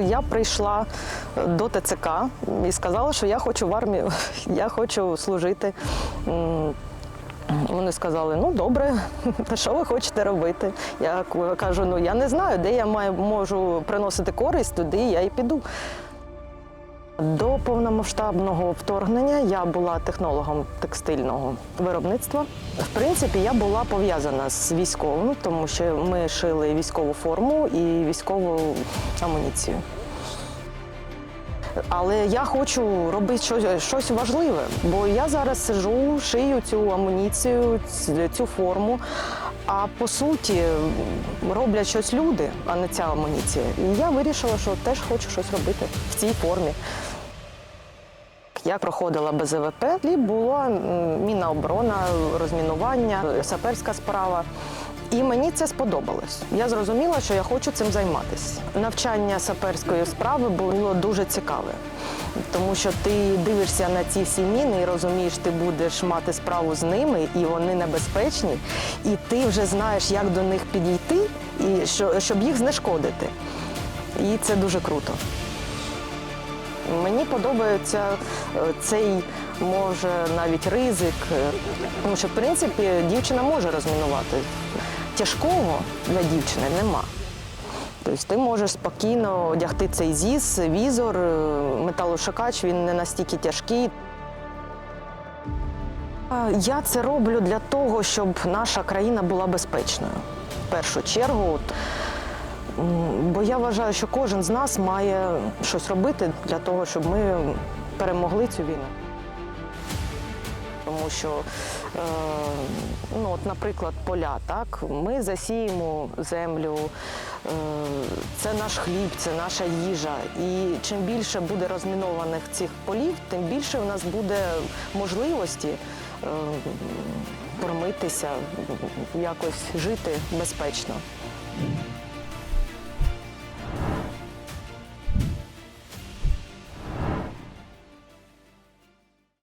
Я прийшла до ТЦК і сказала, що я хочу в армію, я хочу служити. Вони сказали, ну добре, що ви хочете робити? Я кажу, ну я не знаю, де я можу приносити користь, туди я і піду. До повномасштабного вторгнення я була технологом текстильного виробництва. В принципі, я була пов'язана з військовим, тому що ми шили військову форму і військову амуніцію. Але я хочу робити щось, щось важливе, бо я зараз сижу, шию цю амуніцію, цю форму. А по суті роблять щось люди, а не ця амуніція. І я вирішила, що теж хочу щось робити в цій формі. Я проходила БЗВП, і була м, мінна оборона, розмінування, саперська справа. І мені це сподобалось. Я зрозуміла, що я хочу цим займатися. Навчання саперської справи було дуже цікаве, тому що ти дивишся на ці всі міни і розумієш, ти будеш мати справу з ними, і вони небезпечні, і ти вже знаєш, як до них підійти, і щоб їх знешкодити. І це дуже круто. Мені подобається е, цей може навіть ризик, е, тому що в принципі дівчина може розмінувати. Тяжкого для дівчини нема. Тобто ти можеш спокійно одягти цей зіс, візор, е, металошукач, він не настільки тяжкий. Я це роблю для того, щоб наша країна була безпечною. В першу чергу. От, Бо я вважаю, що кожен з нас має щось робити для того, щоб ми перемогли цю війну. Тому що, е, ну, от, наприклад, поля, так, ми засіємо землю, е, це наш хліб, це наша їжа. І чим більше буде розмінованих цих полів, тим більше у нас буде можливості е, кормитися, якось жити безпечно.